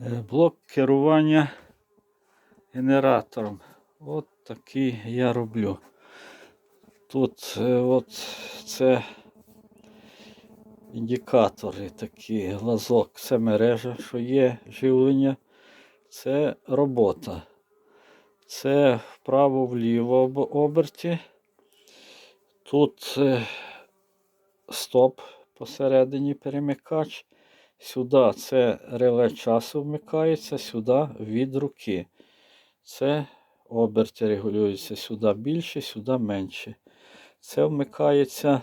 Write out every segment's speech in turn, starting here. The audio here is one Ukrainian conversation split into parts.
Е, Блок керування генератором. От такий я роблю. Тут е, от це індикатори такі, глазок, це мережа, що є живлення, це робота. Це вправо-вліво оберті. Тут е, стоп посередині перемикач. Сюди це реле часу вмикається, сюди від руки. Це оберти регулюються сюди більше, сюди менше. Це вмикається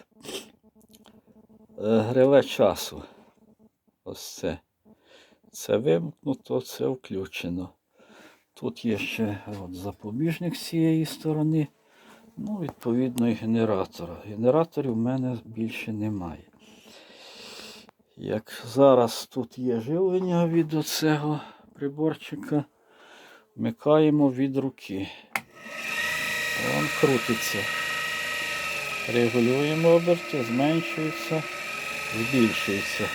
е, реле часу. Ось це. Це вимкнуто, це включено. Тут є ще от, запобіжник з цієї сторони. Ну, відповідно, і генератора. Генераторів в мене більше немає. Як зараз тут є живлення від оцього приборчика, вмикаємо від руки. Він крутиться. Регулюємо оберти, зменшується, збільшується.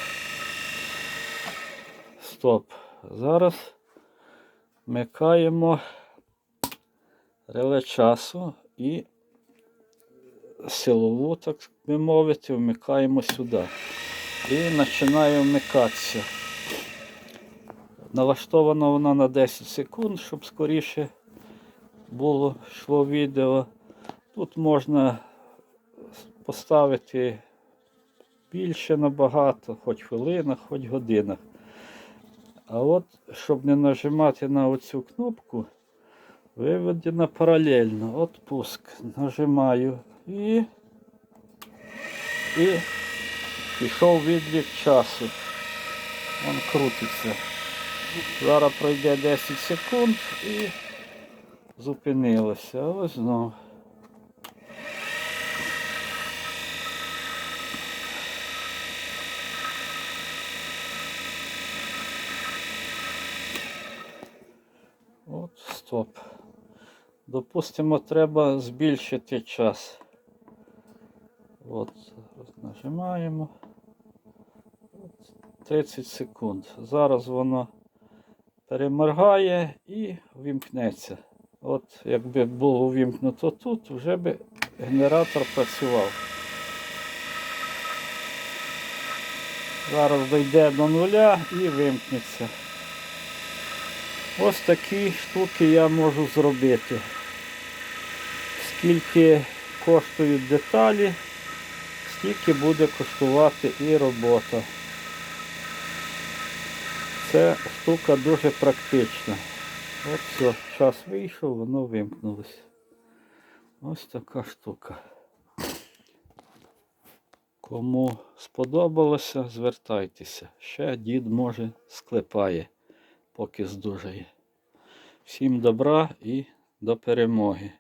Стоп. Зараз вмикаємо реле часу і силову, так би мовити, вмикаємо сюди. І починає вмикатися. Налаштовано воно на 10 секунд, щоб скоріше було йшло відео. Тут можна поставити більше набагато, хоч хвилинах, хоч годинах. А от, щоб не нажимати на оцю кнопку, виведено паралельно. От пуск. Нажимаю і, і пішов відлік часу. Він крутиться. Зараз пройде 10 секунд і зупинилося. Ось знову. От, стоп. Допустимо, треба збільшити час. От, нажимаємо. От, 30 секунд. Зараз воно переморгає і вімкнеться. От, якби було вімкнуто тут, вже би генератор працював. Зараз дійде до нуля і вимкнеться. Ось такі штуки я можу зробити. Скільки коштують деталі, стільки буде коштувати і робота. Це штука дуже практична. От все, час вийшов, воно вимкнулося. Ось така штука. Кому сподобалося, звертайтеся. Ще дід може склепає, поки здужає. Всім добра і до перемоги.